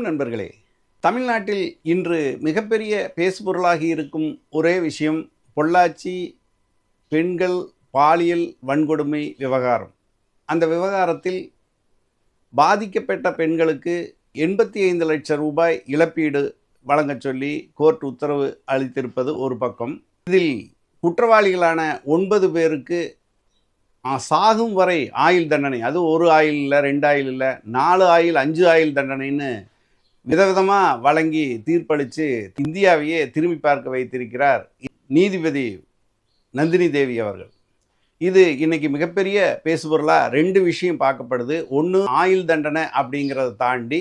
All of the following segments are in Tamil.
வணக்கம் நண்பர்களே. தமிழ்நாட்டில் இன்று மிகப்பெரிய பேசுபொருளாகி இருக்கும் ஒரே விஷயம் பொள்ளாச்சி பெண்கள் பாலியல் வன்கொடுமை விவகாரம். அந்த விவகாரத்தில் பாதிக்கப்பட்ட பெண்களுக்கு எண்பத்தி ஐந்து லட்சம் ரூபாய் இழப்பீடு வழங்கச் சொல்லி கோர்ட் உத்தரவு அளித்திருப்பது ஒரு பக்கம். இதில் குற்றவாளிகளான ஒன்பது பேருக்கு சாகும் வரை ஆயுள் தண்டனை. அது ஒரு ஆயில் இல்லை ரெண்டு ஆயில் இல்லை நாலு ஆயுள் அஞ்சு ஆயுள் தண்டனைன்னு விதவிதமாக வழங்கி தீர்ப்பளித்து இந்தியாவையே திரும்பி பார்க்க வைத்திருக்கிறார் நீதிபதி நந்தினி தேவி அவர்கள். இது இன்னைக்கு மிகப்பெரிய பேசுபொருளாக ரெண்டு விஷயம் பார்க்கப்படுது. ஒன்று ஆயுள் தண்டனை அப்படிங்கிறத தாண்டி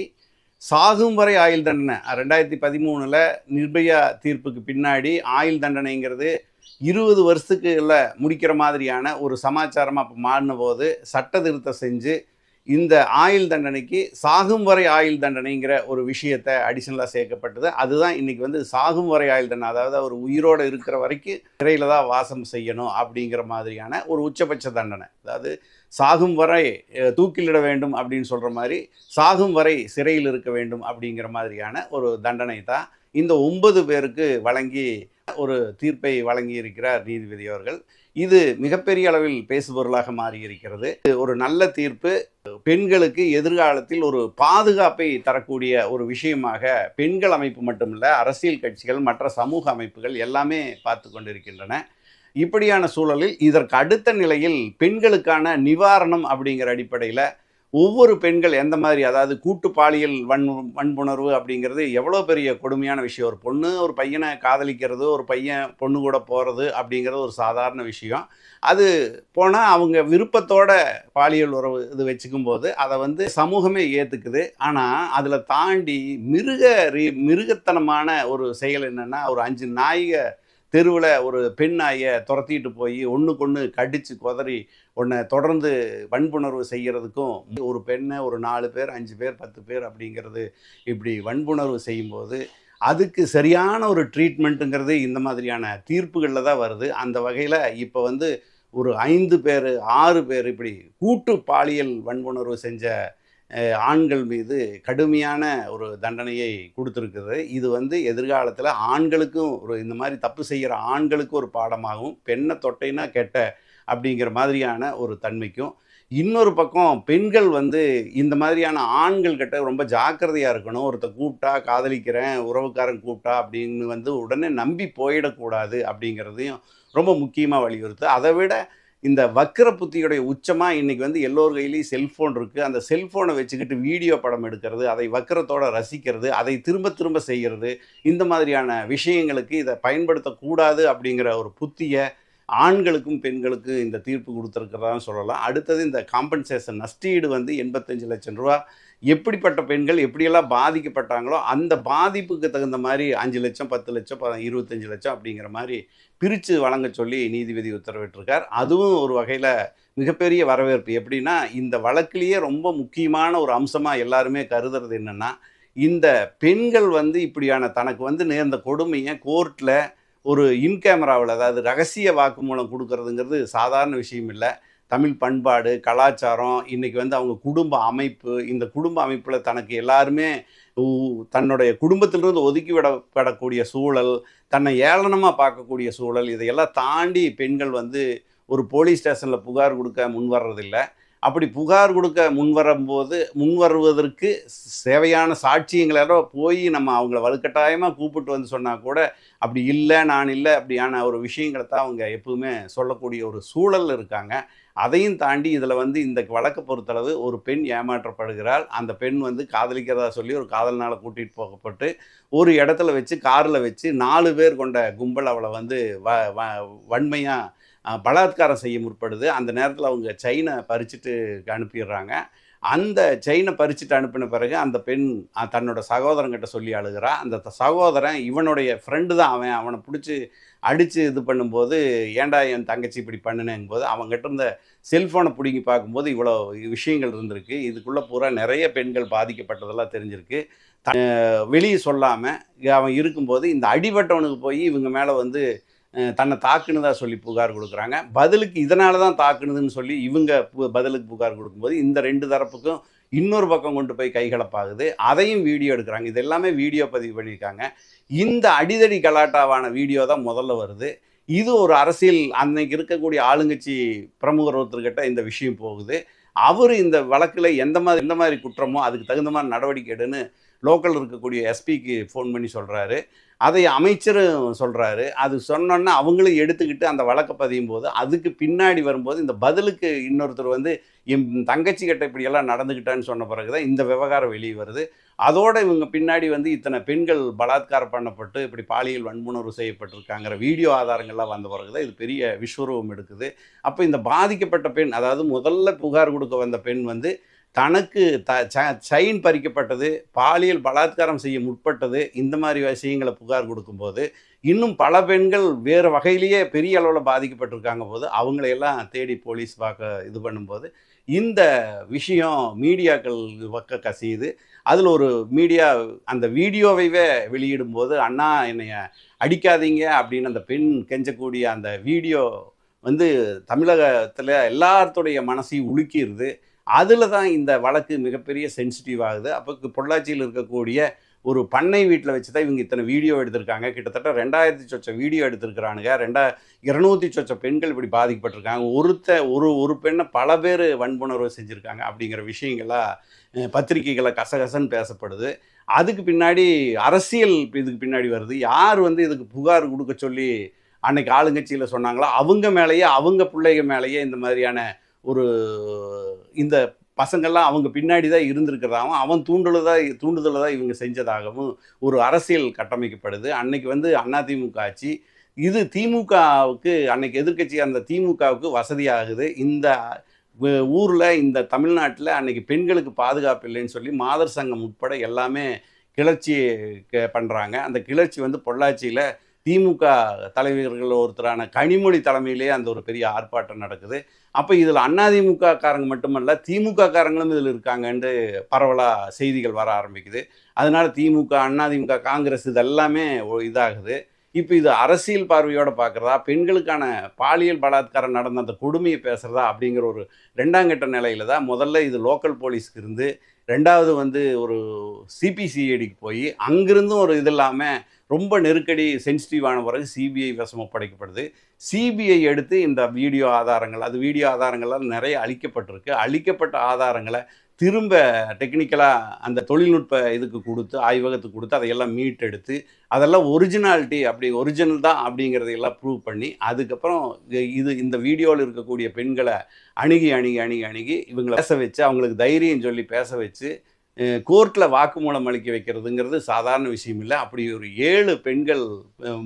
சாகும் வரை ஆயுள் தண்டனை. ரெண்டாயிரத்தி பதிமூணில் நிர்பயா தீர்ப்புக்கு பின்னாடி ஆயுள் தண்டனைங்கிறது இருபது வருஷத்துக்கு இல்லை முடிக்கிற மாதிரியான ஒரு சமாச்சாரமாக இப்போ மாறின போது சட்ட திருத்தம் செஞ்சு இந்த ஆயுள் தண்டனைக்கு சாகும் வரை ஆயுள் தண்டனைங்கிற ஒரு விஷயத்தை அடிஷனலாக சேர்க்கப்பட்டது. அதுதான் இன்றைக்கி வந்து சாகும் வரை ஆயுள் தண்டனை. அதாவது அவர் உயிரோடு இருக்கிற வரைக்கும் சிறையில் தான் வாசம் செய்யணும் அப்படிங்கிற மாதிரியான ஒரு உச்சபட்ச தண்டனை. அதாவது சாகும் வரை தூக்கிலிட வேண்டும் அப்படின்னு சொல்கிற மாதிரி சாகும் வரை சிறையில் இருக்க வேண்டும் அப்படிங்கிற மாதிரியான ஒரு தண்டனை தான் இந்த ஒன்பது பேருக்கு வழங்கி ஒரு தீர்ப்பை வழங்கியிருக்கிறார் நீதிபதி அவர்கள். இது மிகப்பெரிய அளவில் பேசுபொருளாக மாறியிருக்கிறது. இது ஒரு நல்ல தீர்ப்பு. பெண்களுக்கு எதிர்காலத்தில் ஒரு பாதுகாப்பை தரக்கூடிய ஒரு விஷயமாக பெண்கள் அமைப்பு மட்டுமல்ல அரசியல் கட்சிகள் மற்ற சமூக அமைப்புகள் எல்லாமே பார்த்து கொண்டிருக்கின்றன. இப்படியான சூழலில் இதற்கு அடுத்த நிலையில் பெண்களுக்கான நிவாரணம் அப்படிங்கிற அடிப்படையில் ஒவ்வொரு பெண்கள் எந்த மாதிரி அதாவது கூட்டு பாலியல் வன் வன்புணர்வு அப்படிங்கிறது எவ்வளோ பெரிய கொடுமையான விஷயம். ஒரு பொண்ணு ஒரு பையனை காதலிக்கிறது ஒரு பையன் பொண்ணு கூட போகிறது அப்படிங்கிறது ஒரு சாதாரண விஷயம். அது போனால் அவங்க விருப்பத்தோட பாலியல் உறவு இது வச்சுக்கும் போது அதை வந்து சமூகமே ஏற்றுக்குது ஆனால் அதில் தாண்டி மிருக ரீ மிருகத்தனமான ஒரு செயல் என்னென்னா ஒரு அஞ்சு நாய்க தெருவில் ஒரு பெண் நாயை துரத்திட்டு போய் ஒன்றுக்கு ஒன்று கடித்து குதறி உன்னை தொடர்ந்து வன்புணர்வு செய்கிறதுக்கும் ஒரு பெண்ணை ஒரு நாலு பேர் அஞ்சு பேர் பத்து பேர் அப்படிங்கிறது இப்படி வன்புணர்வு செய்யும்போது அதுக்கு சரியான ஒரு ட்ரீட்மெண்ட்டுங்கிறது இந்த மாதிரியான தீர்ப்புகளில் தான் வருது. அந்த வகையில் இப்போ வந்து ஒரு ஐந்து பேர் ஆறு பேர் இப்படி கூட்டு பாலியல் வன்புணர்வு செஞ்ச ஆண்கள் மீது கடுமையான ஒரு தண்டனையை கொடுத்துருக்குது. இது வந்து எதிர்காலத்தில் ஆண்களுக்கும் ஒரு இந்த மாதிரி தப்பு செய்கிற ஆண்களுக்கும் ஒரு பாடமாகவும் பெண்ணை தொட்டைனா கெட்ட அப்படிங்கிற மாதிரியான ஒரு தன்மைக்கும் இன்னொரு பக்கம் பெண்கள் வந்து இந்த மாதிரியான ஆண்கள் கிட்ட ரொம்ப ஜாக்கிரதையாக இருக்கணும். ஒருத்த கூப்பிட்டா காதலிக்கிறேன் உறவுக்காரன் கூப்பிட்டா அப்படின்னு வந்து உடனே நம்பி போயிடக்கூடாது அப்படிங்கிறதையும் ரொம்ப முக்கியமாக வலியுறுத்து. அதை விட இந்த வக்கர புத்தியுடைய உச்சமாக இன்றைக்கி வந்து எல்லோர் கையிலையும் செல்ஃபோன் இருக்குது அந்த செல்ஃபோனை வச்சுக்கிட்டு வீடியோ படம் எடுக்கிறது அதை வக்கரத்தோடு ரசிக்கிறது அதை திரும்ப திரும்ப செய்கிறது இந்த மாதிரியான விஷயங்களுக்கு இதை பயன்படுத்தக்கூடாது அப்படிங்கிற ஒரு புத்தியை ஆண்களுக்கும் பெண்களுக்கும் இந்த தீர்ப்பு கொடுத்துருக்கிறதான்னு சொல்லலாம். அடுத்தது இந்த காம்பன்சேஷன் நஷ்டீடு வந்து எண்பத்தஞ்சு லட்சம் ரூபா எப்படிப்பட்ட பெண்கள் எப்படியெல்லாம் பாதிக்கப்பட்டாங்களோ அந்த பாதிப்புக்கு தகுந்த மாதிரி அஞ்சு லட்சம் பத்து லட்சம் ப- இருபத்தஞ்சி லட்சம் அப்படிங்கிற மாதிரி பிரித்து வழங்க சொல்லி நீதிபதி உத்தரவிட்டிருக்கார். அதுவும் ஒரு வகையில் மிகப்பெரிய வரவேற்பு. எப்படின்னா இந்த வழக்கிலேயே ரொம்ப முக்கியமான ஒரு அம்சமாக எல்லாருமே கருதுறது என்னென்னா இந்த பெண்கள் வந்து இப்படியான தனக்கு வந்து நேர்ந்த கொடுமையை கோர்ட்டில் ஒரு இன் கேமராவில் அதாவது ரகசிய வாக்குமூலம் கொடுக்கறதுங்கிறது சாதாரண விஷயம் இல்லை. தமிழ் பண்பாடு கலாச்சாரம் இன்றைக்கி வந்து அவங்க குடும்ப அமைப்பு இந்த குடும்ப அமைப்பில் தனக்கு எல்லாருமே தன்னுடைய குடும்பத்திலிருந்து ஒதுக்கி விடப்படக்கூடிய சூழல் தன்னை ஏளனமாக பார்க்கக்கூடிய சூழல் இதையெல்லாம் தாண்டி பெண்கள் வந்து ஒரு போலீஸ் ஸ்டேஷனில் புகார் கொடுக்க முன் வர்றதில்லை அப்படி புகார் கொடுக்க முன் வரும்போது முன் வருவதற்கு தேவையான சாட்சியங்களெல்லாம் போய் நம்ம அவங்கள வலுக்கட்டாயமாக கூப்பிட்டு வந்து சொன்னால் கூட அப்படி இல்லை நான் இல்லை அப்படியான ஒரு விஷயங்களை தான் அவங்க எப்பவுமே சொல்லக்கூடிய ஒரு சூழல் இருக்காங்க. அதையும் தாண்டி இதில் வந்து இந்த வழக்கை பொறுத்தளவு ஒரு பெண் ஏமாற்றப்படுகிறாள். அந்த பெண் வந்து காதலிக்கிறதா சொல்லி ஒரு காதல்னால கூட்டிகிட்டு போகப்பட்டு ஒரு இடத்துல வச்சு காரில் வச்சு நாலு பேர் கொண்ட கும்பல் அவளை வந்து வ வ வன்மையாக பலாத்காரம் செய்ய முற்படுது. அந்த நேரத்தில் அவங்க செயினை பறிச்சுட்டு அனுப்பிடுறாங்க. அந்த செயினை பறிச்சுட்டு அனுப்பின பிறகு அந்த பெண் தன்னோட சகோதரங்கிட்ட சொல்லி அழுகிறா. அந்த சகோதரன் இவனுடைய ஃப்ரெண்டு தான் அவன். அவனை பிடிச்சி அடித்து இது பண்ணும்போது ஏன்டா என் தங்கச்சி இப்படி பண்ணினேங்கும் போது அவங்ககிட்ட இருந்த செல்ஃபோனை பிடுங்கி பார்க்கும்போது இவ்வளோ விஷயங்கள் இருந்திருக்கு. இதுக்குள்ளே பூரா நிறைய பெண்கள் பாதிக்கப்பட்டதெல்லாம் தெரிஞ்சிருக்கு. வெளியே சொல்லாமல் அவன் இருக்கும்போது இந்த அடிபட்டவனுக்கு போய் இவங்க மேலே வந்து தன்னை தாக்குனதாக சொல்லி புகார் கொடுக்குறாங்க. பதிலுக்கு இதனால தான் தாக்குனதுன்னு சொல்லி இவங்க பு- பதிலுக்கு புகார் கொடுக்கும்போது இந்த ரெண்டு தரப்புக்கும் இன்னொரு பக்கம் கொண்டு போய் கைகலப்பாகுது. அதையும் வீடியோ எடுக்கிறாங்க. இது எல்லாமே வீடியோ பதிவு பண்ணியிருக்காங்க. இந்த அடிதடி கலாட்டாவான வீடியோ தான் முதல்ல வருது. இது ஒரு அரசியல் அன்னைக்கு இருக்கக்கூடிய ஆளுங்கட்சி பிரமுகர் ஒருத்தர்கிட்ட இந்த விஷயம் போகுது. அவர் இந்த வழக்கில் எந்த மாதிரி எந்த மாதிரி குற்றமோ அதுக்கு தகுந்த மாதிரி நடவடிக்கை எடுன்னு லோக்கல் இருக்கக்கூடிய எஸ்பிக்கு ஃபோன் பண்ணி சொல்கிறாரு அதை அமைச்சரும் சொல்கிறாரு அது சொன்னோன்னா அவங்களும் எடுத்துக்கிட்டு அந்த வழக்கை பதியும் போது அதுக்கு பின்னாடி வரும்போது இந்த பதிலுக்கு இன்னொருத்தர் வந்து என் தங்கச்சி கிட்ட இப்படியெல்லாம் நடந்துக்கிட்டான்னு சொன்ன பிறகு தான் இந்த விவகாரம் வெளியே வருது. அதோடு இவங்க பின்னாடி வந்து இத்தனை பெண்கள் பலாத்காரம் பண்ணப்பட்டு இப்படி பாலியல் வன்புணர்வு செய்யப்பட்டிருக்காங்கிற வீடியோ ஆதாரங்கள்லாம் வந்த பிறகு தான் இது பெரிய விஸ்வரூபம் எடுக்குது. அப்போ இந்த பாதிக்கப்பட்ட பெண் அதாவது முதல்ல புகார் கொடுக்க வந்த பெண் வந்து தனக்கு த சைன் பறிக்கப்பட்டது பாலியல் பலாத்காரம் செய்ய முற்பட்டது இந்த மாதிரி விஷயங்களை புகார் கொடுக்கும்போது இன்னும் பல பெண்கள் வேறு வகையிலேயே பெரிய அளவில் பாதிக்கப்பட்டிருக்காங்க போது அவங்களையெல்லாம் தேடி போலீஸ் பார்க்க இது பண்ணும்போது இந்த விஷயம் மீடியாக்கள் பக்க கசியுது. அதில் ஒரு மீடியா அந்த வீடியோவைவே வெளியிடும்போது அண்ணா என்னைய அடிக்காதீங்க அப்படின்னு அந்த பெண் கெஞ்சக்கூடிய அந்த வீடியோ வந்து தமிழகத்தில் எல்லாத்துடைய மனசையும் உலுக்கிடுது அதில் தான் இந்த வழக்கு மிகப்பெரிய சென்சிட்டிவ் ஆகுது. அப்போ பொள்ளாச்சியில் இருக்கக்கூடிய ஒரு பண்ணை வீட்டில் வச்சு தான் இவங்க இத்தனை வீடியோ எடுத்திருக்காங்க. கிட்டத்தட்ட ரெண்டாயிரத்தி சொச்ச வீடியோ எடுத்திருக்கிறானுங்க. ரெண்டா இரநூத்தி சொச்ச பெண்கள் இப்படி பாதிக்கப்பட்டிருக்காங்க. ஒருத்த ஒரு ஒரு பெண்ணை பல பேர் வன்புணர்வு செஞ்சுருக்காங்க அப்படிங்கிற விஷயங்கள்லாம் பத்திரிகைகளை கசகசன்னு பேசப்படுது. அதுக்கு பின்னாடி அரசியல் இதுக்கு பின்னாடி வருது. யார் வந்து இதுக்கு புகார் கொடுக்க சொல்லி அன்னைக்கு ஆளுங்கட்சியில் சொன்னாங்களோ அவங்க மேலேயே அவங்க பிள்ளைங்க மேலேயே இந்த மாதிரியான ஒரு இந்த பசங்கள்லாம் அவங்க பின்னாடி தான் இருந்திருக்கிறதாகவும் அவன் தூண்டுலதாக தூண்டுதலை தான் இவங்க செஞ்சதாகவும் ஒரு அரசியல் கட்டமைக்கப்படுது. அன்னைக்கு வந்து அதிமுக ஆட்சி இது திமுகவுக்கு அன்னைக்கு எதிர்க்கட்சி அந்த திமுகவுக்கு வசதியாகுது. இந்த ஊரில் இந்த தமிழ்நாட்டில் அன்னைக்கு பெண்களுக்கு பாதுகாப்பு இல்லைன்னு சொல்லி மாதர் சங்கம் உட்பட எல்லாமே கிளர்ச்சி பண்ணுறாங்க அந்த கிளர்ச்சி வந்து பொள்ளாச்சியில் திமுக தலைவர்கள் ஒருத்தரான கனிமொழி தலைமையிலேயே அந்த ஒரு பெரிய ஆர்ப்பாட்டம் நடக்குது. அப்போ இதில் அதிமுக காரங்க மட்டுமல்ல திமுக காரங்களும் இதில் இருக்காங்கன்ட்டு பரவலாக செய்திகள் வர ஆரம்பிக்குது. அதனால் திமுக அதிமுக காங்கிரஸ் இதெல்லாமே இதாகுது. இப்போ இது அரசியல் பார்வையோடு பார்க்குறதா பெண்களுக்கான பாலியல் பலாத்காரம் நடந்த அந்த கொடுமையை பேசுகிறதா அப்படிங்கிற ஒரு ரெண்டாங்கட்ட நிலையில் தான் முதல்ல இது லோக்கல் போலீஸ்க்கு இருந்து ரெண்டாவது வந்து ஒரு சிபிசிஐடிக்கு போய் அங்கிருந்தும் ஒரு இது இல்லாமல் ரொம்ப நெருக்கடி சென்சிட்டிவான பிறகு சிபிஐ வசம் ஒப்படைக்கப்படுது சிபிஐ எடுத்து இந்த வீடியோ ஆதாரங்கள் அது வீடியோ ஆதாரங்கள்லாம் நிறைய அழிக்கப்பட்டிருக்கு. அழிக்கப்பட்ட ஆதாரங்களை திரும்ப டெக்னிக்கலாக அந்த தொழில்நுட்ப இதுக்கு கொடுத்து ஆய்வகத்துக்கு கொடுத்து அதையெல்லாம் மீட்டெடுத்து அதெல்லாம் ஒரிஜினாலிட்டி அப்படி ஒரிஜினல் தான் அப்படிங்கிறதையெல்லாம் ப்ரூவ் பண்ணி அதுக்கப்புறம் இது- இது இந்த வீடியோவில் இருக்கக்கூடிய பெண்களை அணுகி அணுகி அணுகி அணுகி இவங்களை பேச வச்சு அவங்களுக்கு தைரியம் சொல்லி பேச வச்சு கோர்ட்டில் வாக்குமூலம் அளிக்க வைக்கிறதுங்கிறது சாதாரண விஷயம் இல்லை. அப்படி ஒரு ஏழு பெண்கள்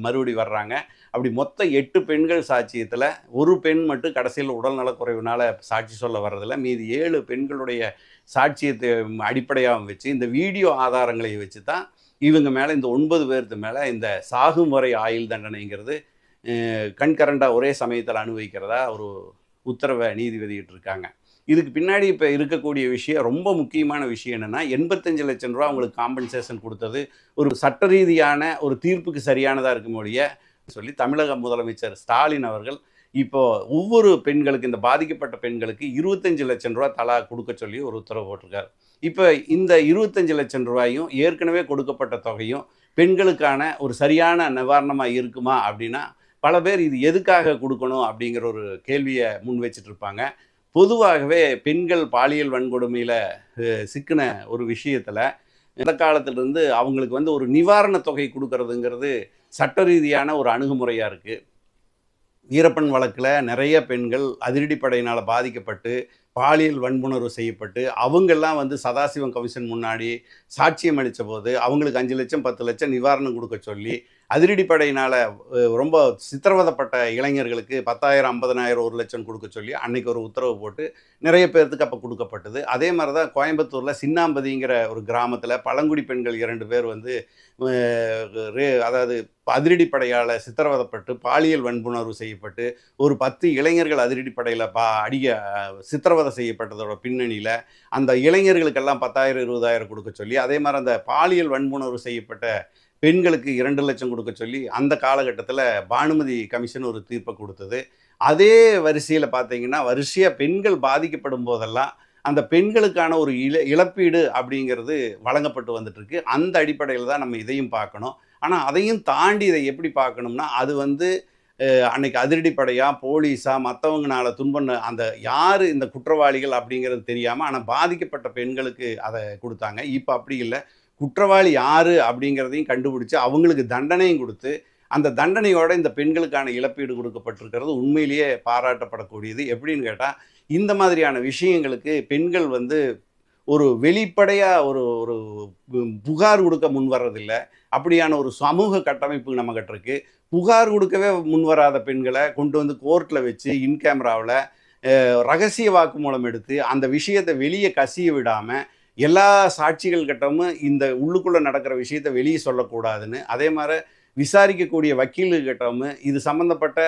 மறுபடி வர்றாங்க. அப்படி மொத்தம் எட்டு பெண்கள் சாட்சியத்தில் ஒரு பெண் மட்டும் கடைசியில் உடல்நலக்குறைவினால் சாட்சி சொல்ல வர்றதில்ல. மீதி ஏழு பெண்களுடைய சாட்சியத்தை அடிப்படையாகவும் வச்சு இந்த வீடியோ ஆதாரங்களை வச்சு தான் இவங்க மேலே இந்த ஒன்பது பேர்த்து மேலே இந்த சாகும் வரை ஆயுள் தண்டனைங்கிறது கண்கரண்டாக ஒரே சமயத்தில் அனுபவிக்கிறதா ஒரு உத்தரவை நீதிபதியிட்டு இருக்காங்க இதுக்கு பின்னாடி இப்போ இருக்கக்கூடிய விஷயம் ரொம்ப முக்கியமான விஷயம் என்னென்னா எண்பத்தஞ்சு லட்சம் ரூபா அவங்களுக்கு காம்பன்சேஷன் கொடுத்தது ஒரு சட்ட ரீதியான ஒரு தீர்ப்புக்கு சரியானதாக இருக்கும் ஒழிய சொல்லி தமிழக முதலமைச்சர் ஸ்டாலின் அவர்கள் இப்போது ஒவ்வொரு பெண்களுக்கு இந்த பாதிக்கப்பட்ட பெண்களுக்கு இருபத்தஞ்சு லட்சம் ரூபா தலா கொடுக்க சொல்லி ஒரு உத்தரவு போட்டிருக்காரு. இப்போ இந்த இருபத்தஞ்சு லட்சம் ரூபாயும் ஏற்கனவே கொடுக்கப்பட்ட தொகையும் பெண்களுக்கான ஒரு சரியான நிவாரணமாக இருக்குமா அப்படின்னா பல பேர் இது எதுக்காக கொடுக்கணும் அப்படிங்கிற ஒரு கேள்வியை முன் வச்சிட்டு இருப்பாங்க. பொதுவாகவே பெண்கள் பாலியல் வன்கொடுமையில் சிக்கின ஒரு விஷயத்தில் இந்த காலத்திலிருந்து அவங்களுக்கு வந்து ஒரு நிவாரணத் தொகை கொடுக்கறதுங்கிறது சட்ட ரீதியான ஒரு அணுகுமுறையாக இருக்குது வீரப்பன் வழக்கில் நிறைய பெண்கள் அதிரடிப்படையினால் பாதிக்கப்பட்டு பாலியல் வன்புணர்வு செய்யப்பட்டு அவங்கெல்லாம் வந்து சதாசிவம் கமிஷன் முன்னாடி சாட்சியம் அளித்த போது அவங்களுக்கு அஞ்சு லட்சம் பத்து லட்சம் நிவாரணம் கொடுக்க சொல்லி அதிரடிப்படையினால் ரொம்ப சித்திரவதப்பட்ட இளைஞர்களுக்கு பத்தாயிரம் ஐம்பதனாயிரம் ஒரு லட்சம் கொடுக்க சொல்லி அன்றைக்கி ஒரு உத்தரவு போட்டு நிறைய பேர்த்துக்கு அப்போ கொடுக்கப்பட்டது. அதே மாதிரி தான் கோயம்புத்தூரில் சின்னாம்பதிங்கிற ஒரு கிராமத்தில் பழங்குடி பெண்கள் இரண்டு பேர் வந்து ரே- அதாவது அதிரடிப்படையால் சித்திரவதப்பட்டு பாலியல் வன்புணர்வு செய்யப்பட்டு ஒரு பத்து இளைஞர்கள் அதிரடிப்படையில் பா அடிக்க சித்திரவதை செய்யப்பட்டதோட பின்னணியில் அந்த இளைஞர்களுக்கெல்லாம் பத்தாயிரம் இருபதாயிரம் கொடுக்க சொல்லி அதே மாதிரி அந்த பாலியல் வன்புணர்வு செய்யப்பட்ட பெண்களுக்கு இரண்டு லட்சம் கொடுக்க சொல்லி அந்த காலகட்டத்தில் பானுமதி கமிஷன் ஒரு தீர்ப்பை கொடுத்தது. அதே வரிசையில் பார்த்தீங்கன்னா வரிசையாக பெண்கள் பாதிக்கப்படும் போதெல்லாம் அந்த பெண்களுக்கான ஒரு இழ இழப்பீடு அப்படிங்கிறது வழங்கப்பட்டு வந்துட்டுருக்கு. அந்த அடிப்படையில் தான் நம்ம இதையும் பார்க்கணும். ஆனால் அதையும் தாண்டி இதை எப்படி பார்க்கணும்னா அது வந்து அன்னைக்கு அதிரடிப்படையாக போலீஸா மற்றவங்கனால துன்பம் அந்த யார் இந்த குற்றவாளிகள் அப்படிங்கிறது தெரியாமல் ஆனால் பாதிக்கப்பட்ட பெண்களுக்கு அதை கொடுத்தாங்க. இப்போ அப்படி இல்லை. குற்றவாளி யாரு அப்படிங்கிறதையும் கண்டுபிடிச்சு அவங்களுக்கு தண்டனையும் கொடுத்து அந்த தண்டனையோட இந்த பெண்களுக்கான இழப்பீடு கொடுக்கப்பட்டிருக்கிறது உண்மையிலேயே பாராட்டப்படக்கூடியது. எப்படின்னு கேட்டால் இந்த மாதிரியான விஷயங்களுக்கு பெண்கள் வந்து ஒரு வெளிப்படையாக ஒரு ஒரு புகார் கொடுக்க முன் வர்றதில்லை அப்படியான ஒரு சமூக கட்டமைப்பு நம்மகிட்ட இருக்கு புகார் கொடுக்கவே முன் வராத பெண்களை கொண்டு வந்து கோர்ட்டில் வச்சு இன் கேமராவில் ரகசிய வாக்குமூலம் எடுத்து அந்த விஷயத்தை வெளியே கசிய விடாமல் எல்லா சாட்சிகள் கிட்டமும் இந்த உள்ளுக்குள்ளே நடக்கிற விஷயத்தை வெளியே சொல்லக்கூடாதுன்னு அதே மாதிரி விசாரிக்கக்கூடிய வக்கீல்கிட்டவும் இது சம்மந்தப்பட்ட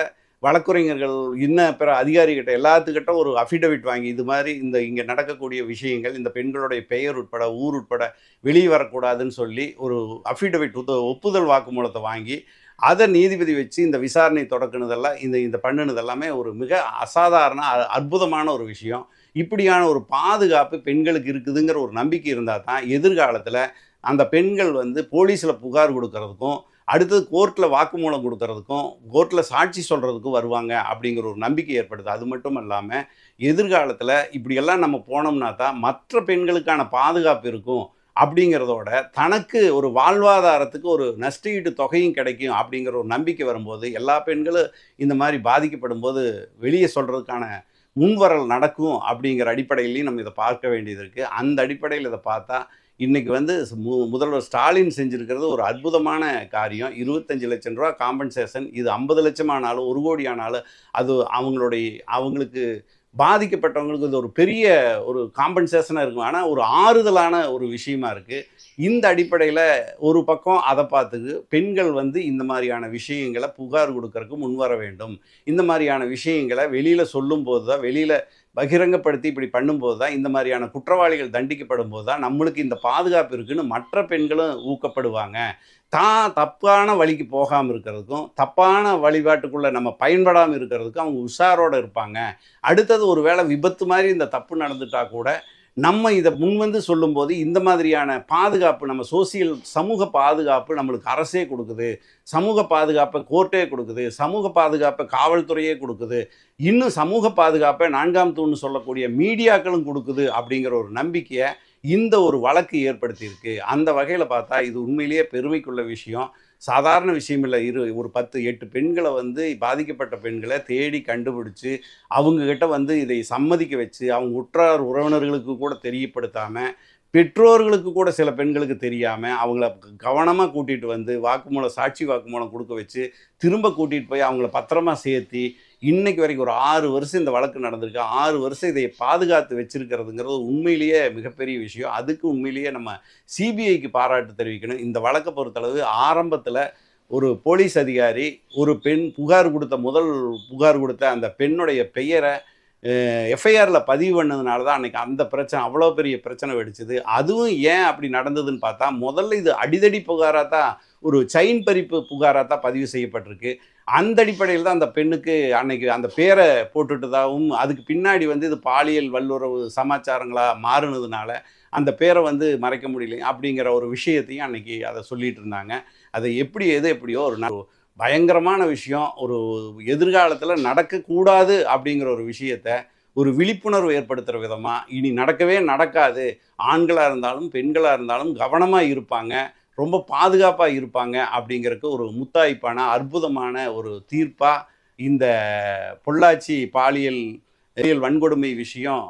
வழக்குரைஞர்கள் இன்னும் பிற அதிகாரிகிட்ட எல்லாத்துக்கிட்ட ஒரு அஃபிடவிட் வாங்கி இது மாதிரி இந்த இங்கே நடக்கக்கூடிய விஷயங்கள் இந்த பெண்களுடைய பெயர் உட்பட ஊர் உட்பட வெளியே வரக்கூடாதுன்னு சொல்லி ஒரு அஃபிடவிட் ஒப்புதல் வாக்குமூலத்தை வாங்கி அதை நீதிபதி வச்சு இந்த விசாரணை தொடக்குனதெல்லாம் இந்த இந்த பண்ணுனது எல்லாமே ஒரு மிக அசாதாரண அ- அற்புதமான ஒரு விஷயம். இப்படியான ஒரு பாதுகாப்பு பெண்களுக்கு இருக்குதுங்கிற ஒரு நம்பிக்கை இருந்தால் தான் எதிர்காலத்தில் அந்த பெண்கள் வந்து போலீஸில் புகார் கொடுக்கறதுக்கும் அடுத்தது கோர்ட்டில் வாக்குமூலம் கொடுக்கறதுக்கும் கோர்ட்டில் சாட்சி சொல்கிறதுக்கும் வருவாங்க அப்படிங்கிற ஒரு நம்பிக்கை ஏற்படுது. அது மட்டும் இல்லாமல் எதிர்காலத்தில் இப்படியெல்லாம் நம்ம போனோம்னா தான் மற்ற பெண்களுக்கான பாதுகாப்பு இருக்கும் அப்படிங்கிறதோட தனக்கு ஒரு வாழ்வாதாரத்துக்கு ஒரு நஷ்டஈட்டு தொகையும் கிடைக்கும் அப்படிங்கிற ஒரு நம்பிக்கை வரும்போது எல்லா பெண்களும் இந்த மாதிரி பாதிக்கப்படும் போது வெளியே சொல்கிறதுக்கான முன்வரல் நடக்கும் அப்படிங்கிற அடிப்படையிலையும் நம்ம இதை பார்க்க வேண்டியது இருக்குது அந்த அடிப்படையில் இதை பார்த்தா இன்றைக்கி வந்து மு முதல்வர் ஸ்டாலின் செஞ்சுருக்கிறது ஒரு அற்புதமான காரியம். இருபத்தஞ்சு லட்சம் ரூபா காம்பன்சேஷன் இது ஐம்பது லட்சம் ஆனாலும் ஒரு கோடி ஆனாலும் அது அவங்களுடைய அவங்களுக்கு பாதிக்கப்பட்டவங்களுக்கு இது ஒரு பெரிய ஒரு காம்பன்சேஷனாக இருக்கும். ஆனால் ஒரு ஆறுதலான ஒரு விஷயமா இருக்குது இந்த அடிப்படையில் ஒரு பக்கம் அதை பார்த்துக்கு பெண்கள் வந்து இந்த மாதிரியான விஷயங்களை புகார் கொடுக்கறதுக்கு முன்வர வேண்டும். இந்த மாதிரியான விஷயங்களை வெளியில் சொல்லும்போது தான் வெளியில் பகிரங்கப்படுத்தி இப்படி பண்ணும்போது தான் இந்த மாதிரியான குற்றவாளிகள் தண்டிக்கப்படும் போது தான் நம்மளுக்கு இந்த பாதுகாப்பு இருக்குன்னு மற்ற பெண்களும் ஊக்கப்படுவாங்க. தான் தப்பான வழிக்கு போகாமல் இருக்கிறதுக்கும் தப்பான வழிபாட்டுக்குள்ளே நம்ம பயன்படாமல் இருக்கிறதுக்கும் அவங்க உஷாரோடு இருப்பாங்க. அடுத்தது ஒரு வேளை விபத்து மாதிரி இந்த தப்பு நடந்துட்டால் கூட நம்ம இதை முன்வந்து சொல்லும்போது இந்த மாதிரியான பாதுகாப்பு நம்ம சோசியல் சமூக பாதுகாப்பு நம்மளுக்கு அரசே கொடுக்குது. சமூக பாதுகாப்பை கோர்ட்டே கொடுக்குது. சமூக பாதுகாப்பை காவல்துறையே கொடுக்குது. இன்னும் சமூக பாதுகாப்பை நான்காம் தூண்னு சொல்லக்கூடிய மீடியாக்களும் கொடுக்குது அப்படிங்கிற ஒரு நம்பிக்கையை இந்த ஒரு வழக்கு ஏற்படுத்தியிருக்கு. அந்த வகையில் பார்த்தா இது உண்மையிலேயே பெருமைக்குள்ள விஷயம். சாதாரண விஷயம் இல்லை. இரு ஒரு பத்து எட்டு பெண்களை வந்து பாதிக்கப்பட்ட பெண்களை தேடி கண்டுபிடிச்சு அவங்கக்கிட்ட வந்து இதை சம்மதிக்க வச்சு அவங்க உற்றார் உறவினர்களுக்கு கூட தெரியப்படுத்தாமல் பெற்றோர்களுக்கு கூட சில பெண்களுக்கு தெரியாமல் அவங்கள கவனமாக கூட்டிகிட்டு வந்து வாக்குமூலம் சாட்சி வாக்குமூலம் கொடுக்க வச்சு திரும்ப கூட்டிகிட்டு போய் அவங்கள பத்திரமா சேர்த்தி இன்னைக்கு வரைக்கும் ஒரு ஆறு வருஷம் இந்த வழக்கு நடந்திருக்கு. ஆறு வருஷம் இதை பாதுகாத்து வச்சிருக்கிறதுங்கிறது உண்மையிலேயே மிகப்பெரிய விஷயம். அதுக்கு உண்மையிலேயே நம்ம சிபிஐக்கு பாராட்டு தெரிவிக்கணும். இந்த வழக்கை பொறுத்தளவு ஆரம்பத்தில் ஒரு போலீஸ் அதிகாரி ஒரு பெண் புகார் கொடுத்த முதல் புகார் கொடுத்த அந்த பெண்ணுடைய பெயரை எஃப்ஐஆரில் பதிவு பண்ணதுனால தான் அன்றைக்கி அந்த பிரச்சனை அவ்வளோ பெரிய பிரச்சனை வெடிச்சது. அதுவும் ஏன் அப்படி நடந்ததுன்னு பார்த்தா முதல்ல இது அடிதடி புகாராக தான் ஒரு செயின் பறிப்பு புகாராக தான் பதிவு செய்யப்பட்டிருக்கு. அந்த அடிப்படையில் தான் அந்த பெண்ணுக்கு அன்னைக்கு அந்த பேரை போட்டுட்டதாகவும் அதுக்கு பின்னாடி வந்து இது பாலியல் வல்லுறவு சமாச்சாரங்களாக மாறுனதுனால அந்த பேரை வந்து மறைக்க முடியல அப்படிங்கிற ஒரு விஷயத்தையும் அன்னைக்கு அதை சொல்லிட்டு இருந்தாங்க. அதை எப்படி எது எப்படியோ ஒரு பயங்கரமான விஷயம். ஒரு எதிர்காலத்தில் நடக்கக்கூடாது அப்படிங்கிற ஒரு விஷயத்த ஒரு விழிப்புணர்வு ஏற்படுத்துகிற விதமாக இனி நடக்கவே நடக்காது. ஆண்களாக இருந்தாலும் பெண்களாக இருந்தாலும் கவனமாக இருப்பாங்க. ரொம்ப பாதுகாப்பாக இருப்பாங்க அப்படிங்கிறதுக்கு ஒரு முத்தாய்ப்பான அற்புதமான ஒரு தீர்ப்பாக இந்த பொள்ளாச்சி பாலியல் பாலியல் வன்கொடுமை விஷயம்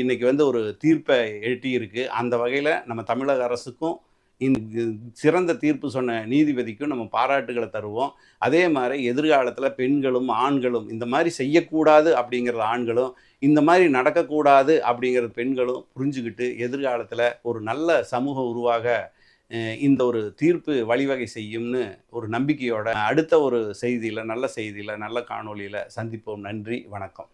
இன்றைக்கி வந்து ஒரு தீர்ப்பை எட்டியிருக்கு. அந்த வகையில் நம்ம தமிழக அரசுக்கும் இந்த சிறந்த தீர்ப்பு சொன்ன நீதிபதிக்கும் நம்ம பாராட்டுகளை தருவோம். அதே மாதிரி எதிர்காலத்தில் பெண்களும் ஆண்களும் இந்த மாதிரி செய்யக்கூடாது அப்படிங்கிறது ஆண்களும் இந்த மாதிரி நடக்கக்கூடாது அப்படிங்கிறது பெண்களும் புரிஞ்சுக்கிட்டு எதிர்காலத்தில் ஒரு நல்ல சமூக உருவாக இந்த ஒரு தீர்ப்பு வழிவகை செய்யும்னு ஒரு நம்பிக்கையோட அடுத்த ஒரு செய்தியில் நல்ல செய்தியில் நல்ல காணொளியில் சந்திப்போம். நன்றி வணக்கம்.